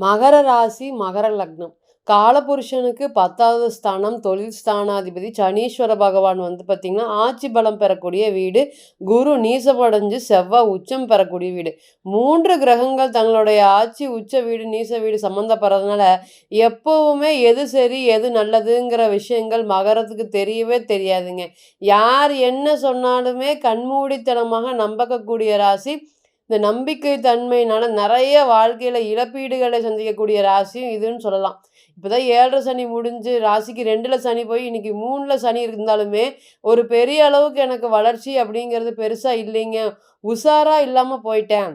மகர ராசி மகர லக்னம். காலபுருஷனுக்கு பத்தாவது ஸ்தானம் தொழில் ஸ்தானாதிபதி சனீஸ்வர பகவான் வந்து பார்த்திங்கன்னா ஆட்சி பலம் பெறக்கூடிய வீடு. குரு நீசமடைஞ்சு செவ்வாய் உச்சம் பெறக்கூடிய வீடு. மூன்று கிரகங்கள் தங்களுடைய ஆட்சி உச்ச வீடு நீச வீடு சம்மந்தப்படுறதுனால எப்போவுமே எது சரி எது நல்லதுங்கிற விஷயங்கள் மகரத்துக்கு தெரியவே தெரியாதுங்க. யார் என்ன சொன்னாலுமே கண்மூடித்தனமாக நம்பக்கக்கூடிய ராசி இந்த நம்பிக்கை தன்மையினால நிறைய வாழ்க்கையில் இழப்பீடுகளை சந்திக்கக்கூடிய ராசியும் இதுன்னு சொல்லலாம். இப்போ தான் ஏழரை சனி முடிஞ்சு ராசிக்கு ரெண்டில் சனி போய் இன்னைக்கு மூணில் சனி இருந்தாலுமே ஒரு பெரிய அளவுக்கு எனக்கு வளர்ச்சி அப்படிங்கிறது பெருசாக இல்லைங்க. உஷாராக இல்லாமல் போயிட்டேன்.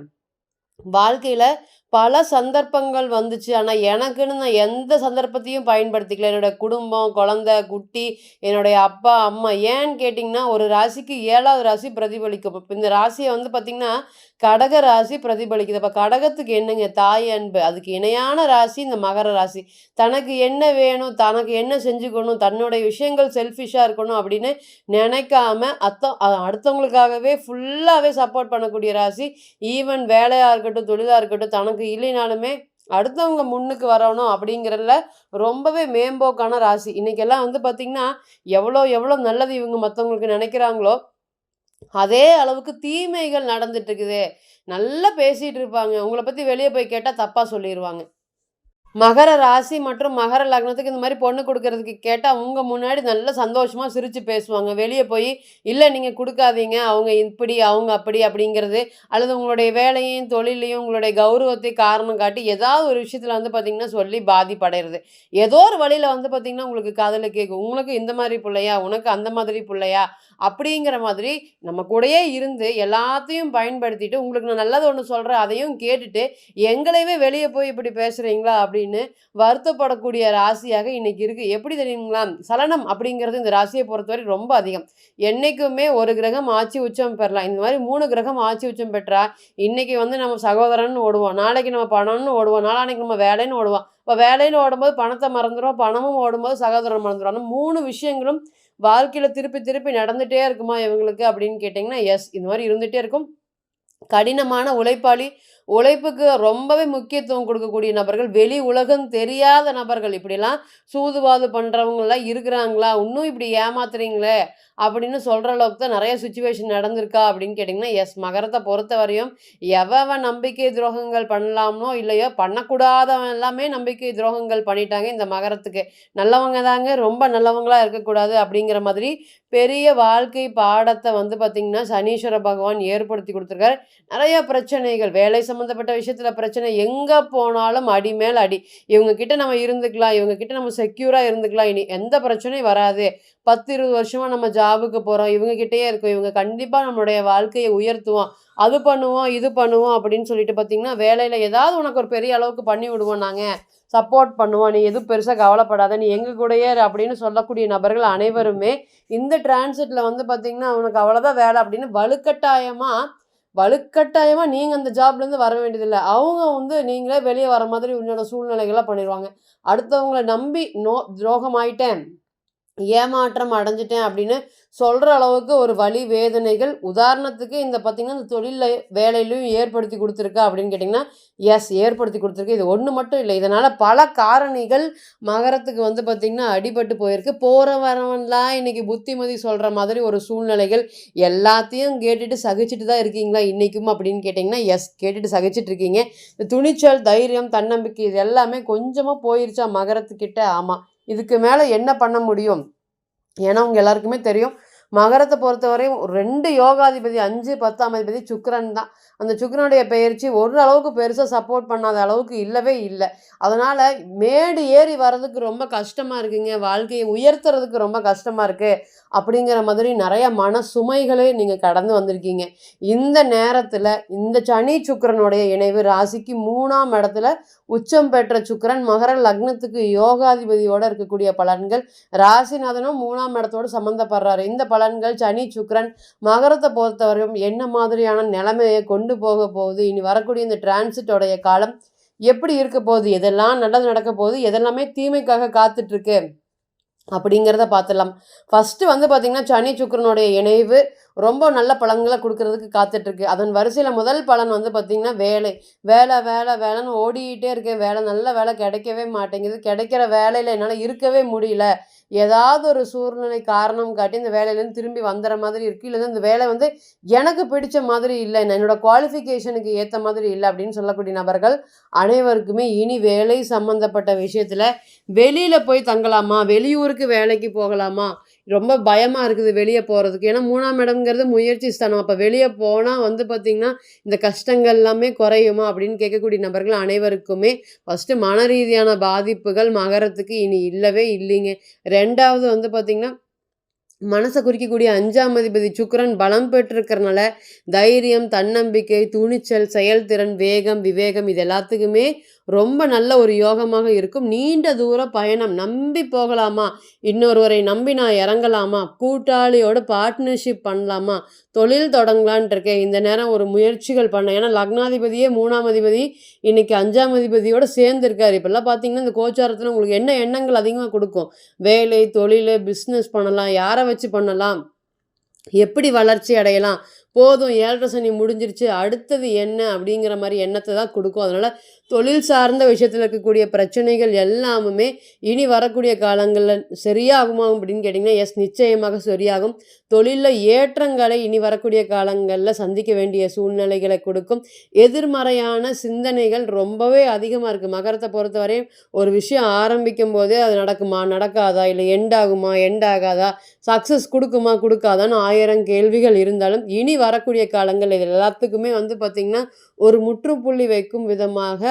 வாழ்க்கையில் பல சந்தர்ப்பங்கள் வந்துச்சு. ஆனால் எனக்குன்னு நான் எந்த சந்தர்ப்பத்தையும் பயன்படுத்திக்கல. என்னோடய குடும்பம் குழந்த குட்டி என்னுடைய அப்பா அம்மா. ஏன்னு கேட்டிங்கன்னா ஒரு ராசிக்கு ஏழாவது ராசி பிரதிபலிக்கும். இப்போ இந்த ராசியை வந்து பார்த்திங்கன்னா கடக ராசி பிரதிபலிக்குது. அப்போ கடகத்துக்கு என்னங்க? தாய் அன்பு. அதுக்கு இணையான ராசி இந்த மகர ராசி. தனக்கு என்ன வேணும் தனக்கு என்ன செஞ்சுக்கணும் தன்னுடைய விஷயங்கள் செல்ஃபிஷாக இருக்கணும் அப்படின்னு நினைக்காம அத்த அடுத்தவங்களுக்காகவே ஃபுல்லாகவே சப்போர்ட் பண்ணக்கூடிய ராசி. ஈவன் வேலையாக இருக்கட்டும் தொழிலாக இருக்கட்டும் தனக்கு இல்லைனாலுமே அடுத்தவங்க முன்னுக்கு வரணும் அப்படிங்கிறதுல ரொம்பவே மேம்போக்கான ராசி. இன்றைக்கெல்லாம் வந்து பார்த்திங்கன்னா எவ்வளோ எவ்வளோ நல்லது இவங்க மற்றவங்களுக்கு நினைக்கிறாங்களோ அதே அளவுக்கு தீமைகள் நடந்துட்டு இருக்குது. நல்லா பேசிகிட்டு இருப்பாங்க. உங்களை பற்றி வெளியே போய் கேட்டால் தப்பாக சொல்லிடுவாங்க மகர ராசி மற்றும் மகர லக்னத்துக்கு இந்த மாதிரி பொண்ணு கொடுக்கறதுக்கு கேட்டால் அவங்க முன்னாடி நல்ல சந்தோஷமாக சிரித்து பேசுவாங்க. வெளியே போய் இல்லை நீங்கள் கொடுக்காதீங்க. அவங்க இப்படி அவங்க அப்படி அப்படிங்கிறது அல்லது உங்களுடைய வேலையும் தொழிலையும் உங்களுடைய கௌரவத்தை காரணம் காட்டி ஏதாவது ஒரு விஷயத்தில் வந்து பார்த்திங்கன்னா சொல்லி பாதிப்படைகிறது ஏதோ ஒரு வழியில் வந்து பார்த்திங்கன்னா உங்களுக்கு காதலை கேட்கும் உங்களுக்கு இந்த மாதிரி பிள்ளையா? உனக்கு அந்த மாதிரி பிள்ளையா? அப்படிங்கிற மாதிரி நம்ம கூடயே இருந்து எல்லாத்தையும் பயன்படுத்திட்டு உங்களுக்கு நான் நல்லது ஒன்று சொல்கிறேன் அதையும் கேட்டுட்டு எங்களையவே வெளியே போய் இப்படி பேசுகிறீங்களா அப்படி அப்படின்னு வருத்தப்படக்கூடிய ராசியாக இன்னைக்கு இருக்குது எப்படி தெரியுங்களா? சலனம் அப்படிங்கிறது இந்த ராசியை பொறுத்தவரை ரொம்ப அதிகம். என்றைக்குமே ஒரு கிரகம் ஆட்சி உச்சம் பெறலாம் இந்த மாதிரி மூணு கிரகம் ஆட்சி உச்சம் பெற்றா இன்னைக்கு வந்து நம்ம சகோதரன் ஓடுவோம். நாளைக்கு நம்ம பணம்னு ஓடுவோம். நாளானைக்கு நம்ம வேலைன்னு ஓடுவோம். இப்போ வேலையில் ஓடும்போது பணத்தை மறந்துடும் பணமும் ஓடும்போது சகோதரன் மறந்துடும் ஆனால் மூணு விஷயங்களும் வாழ்க்கையில் திருப்பி திருப்பி நடந்துகிட்டே இருக்குமா இவங்களுக்கு அப்படின்னு கேட்டிங்கன்னா எஸ் இந்த மாதிரி இருந்துகிட்டே இருக்கும். கடினமான உழைப்பாளி உழைப்புக்கு ரொம்பவே முக்கியத்துவம் கொடுக்கக்கூடிய நபர்கள் வெளி உலகம் தெரியாத நபர்கள். இப்படிலாம் சூதுவாது பண்ணுறவங்களாம் இருக்கிறாங்களா? இன்னும் இப்படி ஏமாத்துறீங்களே? அப்படின்னு சொல்கிற அளவுக்கு தான் நிறைய சுச்சுவேஷன் நடந்திருக்கா? அப்படின்னு கேட்டிங்கன்னா எஸ் மகரத்தை பொறுத்த வரையும் எவன் நம்பிக்கை துரோகங்கள் பண்ணலாம்னோ இல்லையோ பண்ணக்கூடாதவன் எல்லாமே நம்பிக்கை துரோகங்கள் பண்ணிட்டாங்க இந்த மகரத்துக்கு. நல்லவங்க தாங்க ரொம்ப நல்லவங்களாக இருக்கக்கூடாது அப்படிங்கிற மாதிரி பெரிய வாழ்க்கை பாடத்தை வந்து பார்த்திங்கன்னா சனீஸ்வர பகவான் ஏற்படுத்தி கொடுத்துருக்காரு. நிறையா பிரச்சனைகள் வேலை சம்மந்தப்பட்ட விஷயத்தில் பிரச்சனை எங்கே போனாலும் அடி மேல் அடி. இவங்கக்கிட்ட நம்ம இருந்துக்கலாம் இவங்கக்கிட்ட நம்ம செக்யூராக இருந்துக்கலாம். இனி எந்த பிரச்சனையும் வராது. பத்து இருபது வருஷமாக நம்ம ஜாபுக்கு போகிறோம் இவங்க இருக்கோம். இவங்க கண்டிப்பாக நம்மளுடைய வாழ்க்கையை உயர்த்துவோம். அது பண்ணுவோம் இது பண்ணுவோம் அப்படின்னு சொல்லிட்டு பார்த்திங்கன்னா வேலையில் ஏதாவது உனக்கு ஒரு பெரிய அளவுக்கு பண்ணி விடுவோம் நாங்கள் சப்போர்ட் பண்ணுவோம் நீ எதுவும் பெருசாக கவலைப்படாத நீ எங்கள் கூடயே இரு அப்படின்னு சொல்லக்கூடிய நபர்கள் அனைவருமே இந்த டிரான்சிட்டில் வந்து பார்த்திங்கன்னா அவனுக்கு அவ்வளோதான் வேலை அப்படின்னு வலுக்கட்டாயமாக வலுக்கட்டாயமாக நீங்கள் அந்த ஜாப்லேருந்து வர வேண்டியதில்லை. அவங்க வந்து நீங்களே வெளியே வர மாதிரி உன்னோட சூழ்நிலைகளாக பண்ணிடுவாங்க அடுத்தவங்களை நம்பி நோ துரோகமாயிட்டேன். ஏமாற்றம் அடைஞ்சிட்டேன் அப்படின்னு சொல்கிற அளவுக்கு ஒரு வழி வேதனைகள் உதாரணத்துக்கு இந்த பார்த்திங்கன்னா இந்த தொழிலில் வேலையிலையும் ஏற்படுத்தி கொடுத்துருக்கா அப்படின்னு கேட்டிங்கன்னா எஸ் ஏற்படுத்தி கொடுத்துருக்கு. இது ஒன்று மட்டும் இல்லை. இதனால் பல காரணிகள் மகரத்துக்கு வந்து பார்த்திங்கன்னா அடிபட்டு போயிருக்கு. போகிற வரவன்லாம் இன்றைக்கி புத்திமதி சொல்கிற மாதிரி ஒரு சூழ்நிலைகள் எல்லாத்தையும் கேட்டுட்டு சகிச்சுட்டு தான் இருக்கீங்களா இன்றைக்கும் அப்படின்னு கேட்டிங்கன்னா எஸ் கேட்டுட்டு சகிச்சுட்டு இருக்கீங்க. இந்த துணிச்சல் தைரியம் தன்னம்பிக்கை இது எல்லாமே கொஞ்சமாக போயிருச்சா மகரத்துக்கிட்ட? ஆமாம் இதுக்கு மேலே என்ன பண்ண முடியும்? ஏன்னா அவங்க எல்லாருக்குமே தெரியும் மகரத்தை பொறுத்தவரையும் ரெண்டு யோகாதிபதி அஞ்சு பத்தாம் அதிபதி சுக்கரன் தான். அந்த சுக்கிரனுடைய பயிற்சி ஒரு அளவுக்கு பெருசாக சப்போர்ட் பண்ணாத அளவுக்கு இல்லவே இல்லை. அதனால் மேடு ஏறி வர்றதுக்கு ரொம்ப கஷ்டமாக இருக்குங்க. வாழ்க்கையை உயர்த்துறதுக்கு ரொம்ப கஷ்டமாக இருக்குது அப்படிங்கிற மாதிரி நிறைய மன சுமைகளே நீங்கள் கடந்து வந்திருக்கீங்க. இந்த நேரத்தில் இந்த சனி சுக்கிரனுடைய இணைவு ராசிக்கு மூணாம் இடத்துல உச்சம் பெற்ற சுக்கிரன் மகர லக்னத்துக்கு யோகாதிபதியோடு இருக்கக்கூடிய பலன்கள் ராசிநாதனும் மூணாம் இடத்தோடு சம்மந்தப்படுறாரு இந்த பலன் பலன்கள் சனி சுக்ரன் மகரத்தை பொறுத்தவரையும் என்ன மாதிரியான நிலைமையை கொண்டு போக போகுது? இனி வரக்கூடிய இந்த டிரான்சிட்டோடைய காலம் எப்படி இருக்க போகுது? எதெல்லாம் நல்லது நடக்க போகுது? எதெல்லாமே தீமைக்காக காத்துட்ருக்கு அப்படிங்கிறத பார்த்துடலாம். ஃபஸ்ட்டு வந்து பார்த்திங்கன்னா சனி சுக்கரனுடைய இணைவு ரொம்ப நல்ல பலன்களை கொடுக்கறதுக்கு காத்துட்ருக்கு. அதன் வரிசையில் முதல் பலன் வந்து பார்த்திங்கன்னா வேலை. வேலை வேலை வேலைன்னு ஓடிக்கிட்டே இருக்கேன் வேலை நல்ல வேலை கிடைக்கவே மாட்டேங்குது. கிடைக்கிற வேலையில் என்னால் இருக்கவே முடியல. ஏதாவது ஒரு சூழ்நிலை காரணம் காட்டி இந்த வேலையிலேருந்து திரும்பி வந்துடுற மாதிரி இருக்குது இல்லைன்னா இந்த வேலை வந்து எனக்கு பிடிச்ச மாதிரி இல்லை. என்னோட குவாலிஃபிகேஷனுக்கு ஏற்ற மாதிரி இல்லை அப்படின்னு சொல்லக்கூடிய நபர்கள் அனைவருக்குமே இனி வேலை சம்மந்தப்பட்ட விஷயத்தில் வெளியில் போய் தங்கலாமா? வெளியூருக்கு வேலைக்கு போகலாமா? ரொம்ப பயமாக இருக்குது வெளியே போகிறதுக்கு ஏன்னா மூணாம் இடம்ங்கிறது முயற்சி ஸ்தானம். அப்போ வெளியே போனால் வந்து பார்த்திங்கன்னா இந்த கஷ்டங்கள் எல்லாமே குறையுமா அப்படின்னு கேட்கக்கூடிய நபர்கள் அனைவருக்குமே ஃபஸ்ட்டு மன ரீதியான பாதிப்புகள் மகரத்துக்கு இனி இல்லவே இல்லைங்க. ரெண்டாவது வந்து பார்த்திங்கன்னா மனசை குறிக்கக்கூடிய அஞ்சாம் அதிபதி சுக்கரன் பலம் பெற்றிருக்கிறனால தைரியம் தன்னம்பிக்கை துணிச்சல் செயல்திறன் வேகம் விவேகம் இது எல்லாத்துக்குமே ரொம்ப நல்ல ஒரு யோகமாக இருக்கும். நீண்ட தூர பயணம். நம்பி போகலாமா? இன்னொருவரை நம்பி நான் இறங்கலாமா? கூட்டாளியோட பார்ட்னர்ஷிப் பண்ணலாமா? தொழில் தொடங்கலான் இருக்கேன் இந்த நேரம் ஒரு முயற்சிகள் பண்ண ஏன்னா லக்னாதிபதியே மூணாம் அதிபதி இன்னைக்கு அஞ்சாம் அதிபதியோட சேர்ந்துருக்காரு. இப்போல்லாம் பார்த்தீங்கன்னா இந்த கோச்சாரத்தில் உங்களுக்கு என்ன எண்ணங்கள் அதிகமாக கொடுக்கும்? வேலை தொழில் பிஸ்னஸ் பண்ணலாம். யாரை வச்சு பண்ணலாம்? எப்படி வளர்ச்சி அடையலாம்? போதும் ஏழரை சனி முடிஞ்சிருச்சு அடுத்தது என்ன அப்படிங்கிற மாதிரி எண்ணத்தை தான் கொடுக்கும். அதனால் தொழில் சார்ந்த விஷயத்தில் இருக்கக்கூடிய பிரச்சனைகள் எல்லாமுமே இனி வரக்கூடிய காலங்களில் சரியாகுமா அப்படின்னு கேட்டிங்கன்னா எஸ் நிச்சயமாக சரியாகும். தொழிலில் ஏற்றங்களை இனி வரக்கூடிய காலங்களில் சந்திக்க வேண்டிய சூழ்நிலைகளை கொடுக்கும். எதிர்மறையான சிந்தனைகள் ரொம்பவே அதிகமாக இருக்குது மகரத்தை பொறுத்தவரையும் ஒரு விஷயம் ஆரம்பிக்கும் போதே அது நடக்குமா நடக்காதா இல்லை எண்ட் ஆகுமா எண்ட் ஆகாதா சக்ஸஸ் கொடுக்குமா கொடுக்காதான்னு ஆயிரம் கேள்விகள் இருந்தாலும் இனி வரக்கூடிய காலங்கள் இது எல்லாத்துக்குமே வந்து பார்த்திங்கன்னா ஒரு முற்றுப்புள்ளி வைக்கும் விதமாக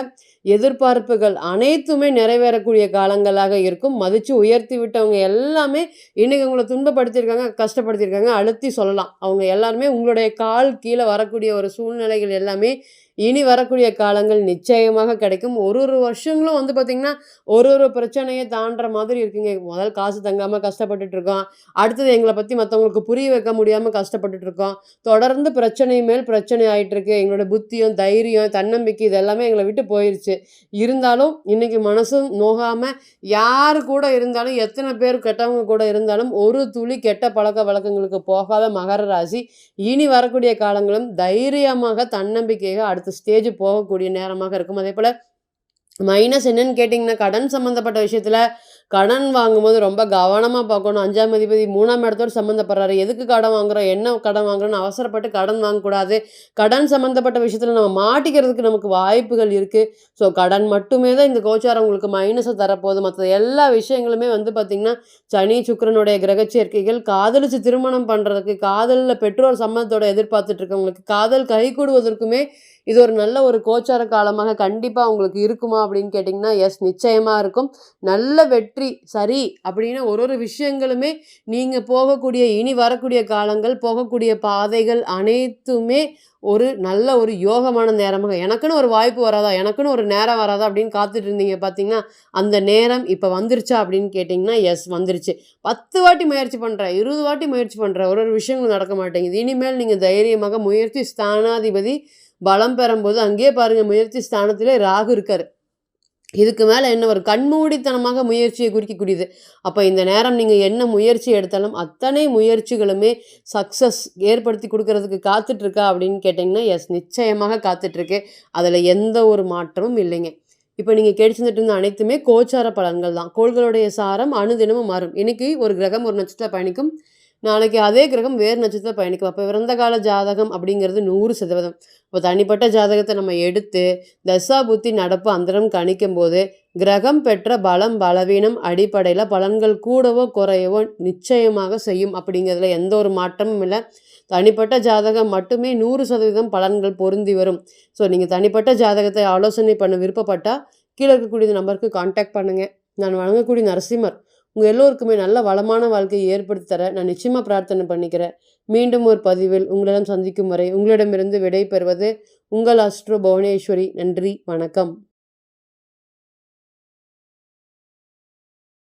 எதிர்பார்ப்புகள் அனைத்துமே நிறைவேறக்கூடிய காலங்களாக இருக்கும். மதித்து உயர்த்தி விட்டவங்க எல்லாமே இன்றைக்கி உங்களை துன்பப்படுத்தியிருக்காங்க கஷ்டப்படுத்தியிருக்காங்க அழுத்தி சொல்லலாம். அவங்க எல்லாருமே உங்களுடைய கால் கீழே வரக்கூடிய ஒரு சூழ்நிலைகள் எல்லாமே இனி வரக்கூடிய காலங்கள் நிச்சயமாக கிடைக்கும். ஒரு ஒரு வருஷங்களும் வந்து பார்த்திங்கன்னா ஒரு ஒரு பிரச்சனையை தாண்டுற மாதிரி இருக்குங்க. முதல் காசு தங்காமல் கஷ்டப்பட்டுட்டு இருக்கோம் அடுத்தது எங்களை பற்றி மற்றவங்களுக்கு புரிய வைக்க முடியாமல் கஷ்டப்பட்டுட்டு இருக்கோம் தொடர்ந்து பிரச்சனை மேல் பிரச்சனை ஆகிட்டு இருக்கு எங்களோட புத்தியும் தைரியம் தன்னம்பிக்கை இது எல்லாமே எங்களை விட்டு போயிடுச்சு இருந்தாலும் இன்றைக்கி மனசும் நோகாமல் யார் கூட இருந்தாலும் எத்தனை பேர் கெட்டவங்க கூட இருந்தாலும் ஒரு துளி கெட்ட பழக்க வழக்கங்களுக்கு போகாத மகர ராசி. இனி வரக்கூடிய காலங்களும் தைரியமாக தன்னம்பிக்கையாக அடுத்த ஸ்டேஜ் போகக்கூடிய நேரமாக இருக்கும். அதே போல் மைனஸ் என்னன்னு கேட்டிங்கன்னா கடன் சம்மந்தப்பட்ட விஷயத்தில் கடன் வாங்கும்போது ரொம்ப கவனமாக பார்க்கணும். அஞ்சாம் அதிபதி மூணாம் இடத்தோடு சம்மந்தப்படுறாரு எதுக்கு கடன் வாங்குறோம்? என்ன கடன் வாங்குறோன்னு அவசரப்பட்டு கடன் வாங்கக்கூடாது. கடன் சம்மந்தப்பட்ட விஷயத்தில் நம்ம மாட்டிக்கிறதுக்கு நமக்கு வாய்ப்புகள் இருக்குது ஸோ கடன் மட்டுமே தான் இந்த கோச்சாரம் உங்களுக்கு மைனஸை தரப்போகுது. மற்ற எல்லா விஷயங்களுமே வந்து பார்த்திங்கன்னா சனி சுக்கரனுடைய கிரகச்சேர்க்கைகள் காதலிச்சு திருமணம் பண்ணுறதுக்கு காதலில் பெற்றோர் சம்மந்தத்தோட எதிர்பார்த்துட்டு இருக்கவங்களுக்கு காதல் கைகூடுவதற்குமே இது ஒரு நல்ல ஒரு கோச்சார காலமாக கண்டிப்பாக உங்களுக்கு இருக்குமா அப்படின்னு கேட்டிங்கன்னா எஸ் நிச்சயமாக இருக்கும். நல்ல வெற்றி சரி அப்படின்னு ஒரு ஒரு விஷயங்களுமே நீங்கள் போகக்கூடிய இனி வரக்கூடிய காலங்கள் போகக்கூடிய பாதைகள் அனைத்துமே ஒரு நல்ல ஒரு யோகமான நேரமாக எனக்குன்னு ஒரு வாய்ப்பு வராதா எனக்குன்னு ஒரு நேரம் வராதா அப்படின்னு காத்துட்டு இருந்தீங்க பார்த்தீங்கன்னா அந்த நேரம் இப்போ வந்துருச்சா அப்படின்னு கேட்டிங்கன்னா எஸ் வந்துருச்சு. பத்து வாட்டி முயற்சி பண்ணுறேன் இருபது வாட்டி முயற்சி பண்ணுறேன் ஒரு ஒரு விஷயங்கள் நடக்க மாட்டேங்குது. இனிமேல் நீங்கள் தைரியமாக முயற்சி ஸ்தானாதிபதி பலம் பெறும்போது அங்கேயே பாருங்கள் முயற்சி ஸ்தானத்திலே ராகு இருக்கார். இதுக்கு மேலே என்ன ஒரு கண்மூடித்தனமாக முயற்சியை குறிக்கக்கூடியது. அப்போ இந்த நேரம் நீங்கள் என்ன முயற்சி எடுத்தாலும் அத்தனை முயற்சிகளுமே சக்ஸஸ் ஏற்படுத்தி கொடுக்கறதுக்கு காத்துட்ருக்கா அப்படின்னு கேட்டிங்கன்னா எஸ் நிச்சயமாக காத்துட்ருக்கு. அதில் எந்த ஒரு மாற்றமும் இல்லைங்க. இப்போ நீங்கள் கேட்டு இருந்த அனைத்துமே கோச்சார பலன்கள் தான். கோள்களுடைய சாரம் அணுதினமும் மாறும். இன்றைக்கி ஒரு கிரகம் ஒரு நட்சத்திர பயணிக்கும். நாளைக்கு அதே கிரகம் வேறு நட்சத்திரத்தில் பயணிக்கும். அப்போ பிறந்த கால ஜாதகம் அப்படிங்கிறது நூறு சதவீதம். இப்போ தனிப்பட்ட ஜாதகத்தை நம்ம எடுத்து தசா புத்தி நடப்பு அந்தரம் கணிக்கும் போது கிரகம் பெற்ற பலம் பலவீனம் அடிப்படையில் பலன்கள் கூடவோ குறையவோ நிச்சயமாக செய்யும் அப்படிங்கிறதுல எந்த ஒரு மாற்றமும் இல்லை. தனிப்பட்ட ஜாதகம் மட்டுமே நூறு சதவீதம் பலன்கள் பொருந்தி வரும். ஸோ நீங்கள் தனிப்பட்ட ஜாதகத்தை ஆலோசனை பண்ண விருப்பப்பட்டால் கீழே இருக்கக்கூடிய நம்பருக்கு காண்டாக்ட் பண்ணுங்கள் நான் வழங்கக்கூடிய நரசிம்மர் உங்கள் எல்லோருக்குமே நல்ல வளமான வாழ்க்கையை ஏற்படுத்தி தர நான் நிச்சயமாக பிரார்த்தனை பண்ணிக்கிறேன். மீண்டும் ஒரு பதிவில் உங்களிடம் சந்திக்கும் வரை உங்களிடமிருந்து விடை பெறுவது உங்கள் அஸ்ட்ரோ புவனேஸ்வரி. நன்றி வணக்கம்.